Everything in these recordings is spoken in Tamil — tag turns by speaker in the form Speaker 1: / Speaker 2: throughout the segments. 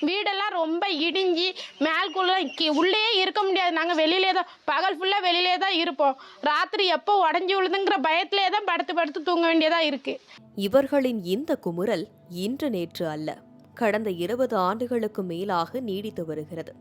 Speaker 1: வீடெல்லாம் ரொம்ப இடிஞ்சு மேல்குள்ள கி- உள்ளேயே இருக்க முடியாது. நாங்கள் வெளியிலே தான் பகல் ஃபுல்லாக வெளியிலே தான் இருப்போம். ராத்திரி எப்போ உடஞ்சி விழுதுங்கிற பயத்திலே தான் படுத்து படுத்து தூங்க வேண்டியதாக இருக்குது
Speaker 2: இவர்களின் இந்த குமுறல் இன்று நேற்று அல்ல கடந்த இருபது ஆண்டுகளுக்கு மேலாக நீடித்து வருகிறது.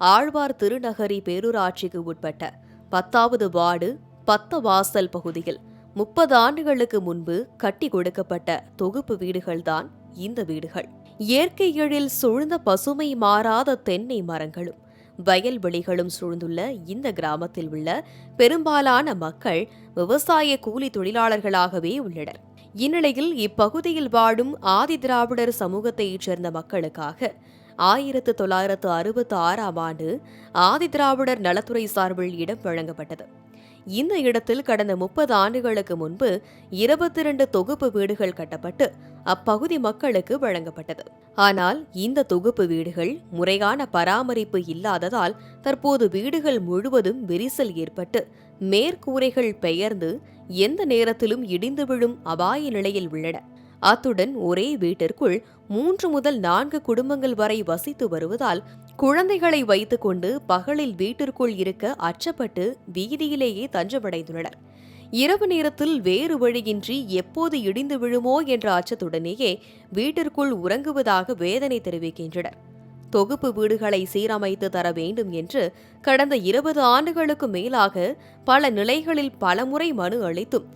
Speaker 2: ஆழ்வார் திருநகரி பேரூராட்சிக்கு உட்பட்ட பத்தாவது வார்டு பத்தவாசல் பகுதியில் முப்பது ஆண்டுகளுக்கு முன்பு கட்டி கொடுக்கப்பட்ட தொகுப்பு வீடுகள்தான் இந்த வீடுகள். இயற்கை எழில் சூழ்ந்த பசுமை மாறாத தென்னை மரங்களும் வயல்வெளிகளும் சூழ்ந்துள்ள இந்த கிராமத்தில் உள்ள பெரும்பாலான மக்கள் விவசாய கூலி தொழிலாளர்களாகவே உள்ளனர். இந்நிலையில் இப்பகுதியில் வாழும் ஆதி திராவிடர் சமூகத்தைச் சேர்ந்த மக்களுக்காக ஆயிரத்து தொள்ளாயிரத்து அறுபத்தி ஆறாம் ஆண்டு ஆதிதிராவிடர் நலத்துறை சார்பில் இடம் வழங்கப்பட்டது. இந்த இடத்தில் கடந்த முப்பது ஆண்டுகளுக்கு முன்பு இருபத்தி இரண்டு தொகுப்பு வீடுகள் கட்டப்பட்டு அப்பகுதி மக்களுக்கு வழங்கப்பட்டது. ஆனால் இந்த தொகுப்பு வீடுகள் முறையான பராமரிப்பு இல்லாததால் தற்போது வீடுகள் முழுவதும் விரிசல் ஏற்பட்டு மேற்கூரைகள் பெயர்ந்து எந்த நேரத்திலும் இடிந்து விழும் அபாய நிலையில் உள்ளன. அத்துடன் ஒரே வீட்டிற்குள் மூன்று முதல் நான்கு குடும்பங்கள் வரை வசித்து வருவதால் குழந்தைகளை வைத்துக்கொண்டு பகலில் வீட்டிற்குள் இருக்க அச்சப்பட்டு வீதியிலேயே தஞ்சமடைந்துள்ளனர். இரவு நேரத்தில் வேறு வழியின்றி எப்போது இடிந்து விழுமோ என்ற அச்சத்துடனேயே வீட்டிற்குள் உறங்குவதாக வேதனை தெரிவிக்கின்றனர். தொகுப்பு வீடுகளை சீரமைத்து தர வேண்டும் என்று கடந்த இருபது ஆண்டுகளுக்கு மேலாக பல நிலைகளில் பலமுறை மனு அளித்தும்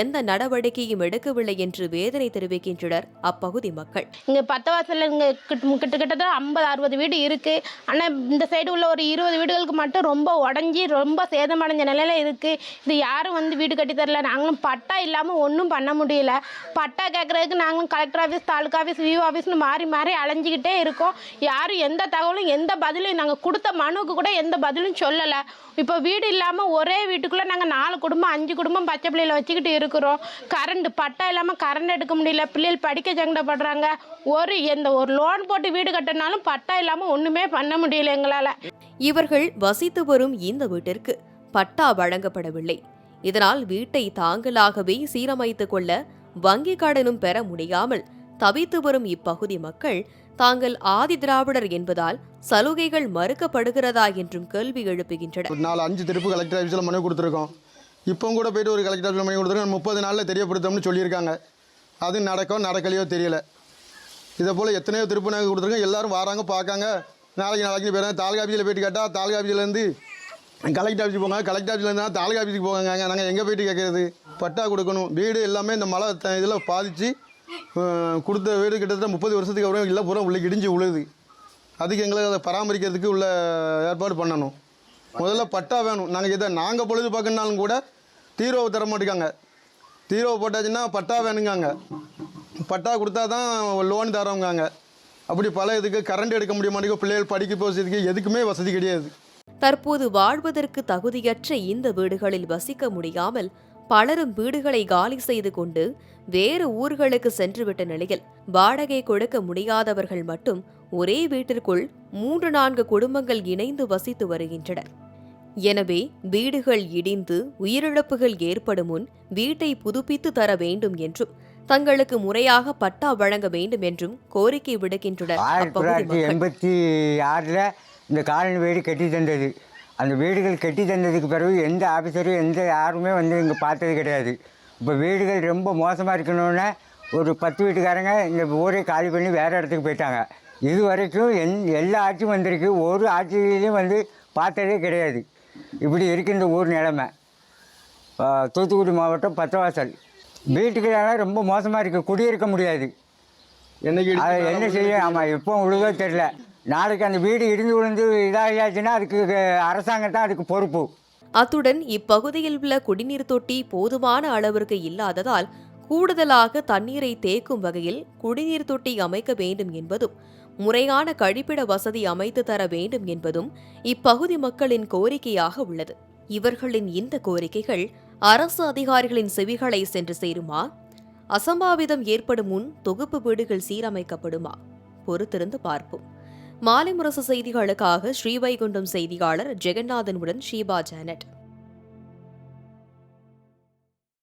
Speaker 2: எந்த நடவடிக்கையும் எடுக்கவில்லை என்று வேதனை தெரிவிக்கின்றனர் அப்பகுதி மக்கள்.
Speaker 1: இங்கே பத்தவாசல்ல இங்கே கிட்ட கிட்டத்தட்ட ஐம்பது அறுபது வீடு இருக்குது ஆனால் இந்த சைடு உள்ள ஒரு இருபது வீடுகளுக்கு மட்டும் ரொம்ப உடஞ்சி ரொம்ப சேதமடைஞ்ச நிலையில இருக்குது இது யாரும் வந்து வீடு கட்டி தரல. நாங்களும் பட்டா இல்லாமல் ஒன்றும் பண்ண முடியல. பட்டா கேட்குறதுக்கு நாங்களும் collector office taluka office VO ஆஃபீஸ்னு மாறி மாறி அலைஞ்சிக்கிட்டே இருக்கோம். யாரும் எந்த தகவலும் எந்த பதிலும் நாங்கள் கொடுத்த மனுவுக்கு கூட எந்த பதிலும் சொல்லலை. இப்போ வீடு இல்லாமல் ஒரே வீட்டுக்குள்ளே நாங்கள் நாலு குடும்பம் அஞ்சு குடும்பம் பச்சை பிள்ளையில் வச்சுக்கிட்டு இருக்கிறோம். கரண்ட் பட்டா இல்லாமல் கரண்ட் எடுக்க முடியல. பிள்ளைகள் படிக்க சங்கடப்படுறாங்க. ஒரு எந்த ஒரு லோன் போட்டு வீடு கட்டினாலும் பட்டா இல்லாமல் ஒன்றுமே பண்ண முடியல எங்களால்.
Speaker 2: இவர்கள் வசித்து வரும் இந்த வீட்டிற்கு பட்டா வழங்கப்படவில்லை. இதனால் வீட்டை தாங்களாகவே சீரமைத்துக் கொள்ள வங்கிக் கடனும் பெற முடியாமல் தவித்து வரும் இப்பகுதி மக்கள் தாங்கள் ஆதி திராவிடர் என்பதால் சலுகைகள் மறுக்கப்படுகிறதா என்றும் கேள்வி எழுப்புகின்றனர்.
Speaker 3: நாலு அஞ்சு திருப்பு கலெக்டர் ஆஃபீஸில் மனு கொடுத்துருக்கோம். இப்போவும் கூட போயிட்டு ஒரு கலெக்டர் பண்ணி மனு முப்பது நாளில் தெரியப்படுத்தோம்னு சொல்லியிருக்காங்க. அது நடக்கோ நடக்கலையோ தெரியல. இதை போல் எத்தனையோ திருப்பணம் நாங்கள் கொடுத்துருக்கோம் எல்லோரும் வராங்க பார்க்காங்க. நாளைக்கு நாளைக்கு போயிடுறாங்க. தாலுகா ஆஃபீஸில் போயிட்டு கேட்டால் தாலுகா ஆஃபீஸ்லேருந்து கலெக்டர் ஆஃபீஸுக்கு போங்க. கலெக்டர் ஆஃபீஸ்லேருந்து தாலுகா ஆஃபீஸுக்கு போங்க நாங்கள் எங்கே போயிட்டு கேட்குறது பட்டா கொடுக்கணும். வீடு எல்லாமே இந்த மழை இதில் பாதித்து கொடுத்த வீடு கிட்டத்தட்ட முப்பது வருஷத்துக்கு அப்புறம் இல்லை பூரா உள்ளே இடிஞ்சு உழுது. அதுக்கு எங்களை அதை பராமரிக்கிறதுக்கு உள்ள ஏற்பாடு பண்ணணும். முதல்ல பட்டா வேணும். நாங்கள் இதை நாங்கள் பொழுது பார்க்கணுனாலும் கூட தீர்வை தர மாட்டேங்காங்க. தீர்வை போட்டாச்சுன்னா பட்டா வேணுங்காங்க. பட்டா கொடுத்தா தான் லோன் தரவங்காங்க அப்படி பல இதுக்கு கரண்ட் எடுக்க முடிய மாட்டேங்குது. பிள்ளைகள் படிக்க போகிறதுக்கு எதுக்குமே வசதி கிடையாது.
Speaker 2: தற்போது வாழ்வதற்கு தகுதியற்ற இந்த வீடுகளில் வசிக்க முடியாமல் பலரும் வீடுகளை காலி செய்து கொண்டு வேறு ஊர்களுக்கு சென்றுவிட்ட நிலையில் வாடகை கொடுக்க முடியாதவர்கள் மட்டும் ஒரே வீட்டிற்குள் மூன்று நான்கு குடும்பங்கள் இணைந்து வசித்து வருகின்றனர். எனவே வீடுகள் இடிந்து உயிரிழப்புகள் ஏற்படும் முன் வீட்டை புதுப்பித்து தர வேண்டும் என்றும் தங்களுக்கு முறையாக பட்டா வழங்க வேண்டும் என்றும் கோரிக்கை விடுக்கின்றனர்.
Speaker 4: ஆயிரத்தி தொள்ளாயிரத்தி எண்பத்தி ஆறில் இந்த காலனி வீடு கட்டி தந்தது. அந்த வீடுகள் கட்டி தந்ததுக்கு பிறகு எந்த ஆஃபீஸரும் எந்த யாருமே வந்து இங்கே பார்த்தது கிடையாது. இப்போ வீடுகள் ரொம்ப மோசமாக இருக்கணும்னு ஒரு பத்து வீட்டுக்காரங்க இந்த ஊரை காலி பண்ணி வேறு இடத்துக்கு போயிட்டாங்க. இது வரைக்கும் எந் எல்லா ஆட்சியும் வந்திருக்கு. ஒரு ஆட்சியிலையும் வந்து பார்த்ததே கிடையாது. இப்படி இருக்கு இந்த ஊர் நிலைமை. தூத்துக்குடி மாவட்டம் பத்தவாசல் வீட்டுக்கெல்லாம் ரொம்ப மோசமாக இருக்குது குடியிருக்க முடியாது.
Speaker 3: என்னைக்கு
Speaker 4: அதை என்ன செய்ய? ஆமாம் எப்போ உழுதோ தெரில நாளைக்கு அந்த வீடு இடிந்து விழுந்து இதாகியாச்சுன்னா அதுக்கு அரசாங்கம் தான் அதுக்கு பொறுப்பு.
Speaker 2: அத்துடன் இப்பகுதியில் உள்ள குடிநீர் தொட்டி போதுமான அளவிற்கு இல்லாததால் கூடுதலாக தண்ணீரை தேக்கும் வகையில் குடிநீர் தொட்டி அமைக்க வேண்டும் என்பதும் முறையான கழிப்பிட வசதி அமைத்து தர வேண்டும் என்பதும் இப்பகுதி மக்களின் கோரிக்கையாக உள்ளது. இவர்களின் இந்த கோரிக்கைகள் அரசு அதிகாரிகளின் செவிகளை சென்று சேருமா? அசம்பாவிதம் ஏற்படும் முன் தொகுப்பு வீடுகள் சீரமைக்கப்படுமா? பொறுத்திருந்து பார்ப்போம். மாலை முரசு செய்திகளுக்காக ஸ்ரீவைகுண்டம் செய்தியாளர் ஜெகநாதனுடன் ஷீபா ஜானட்.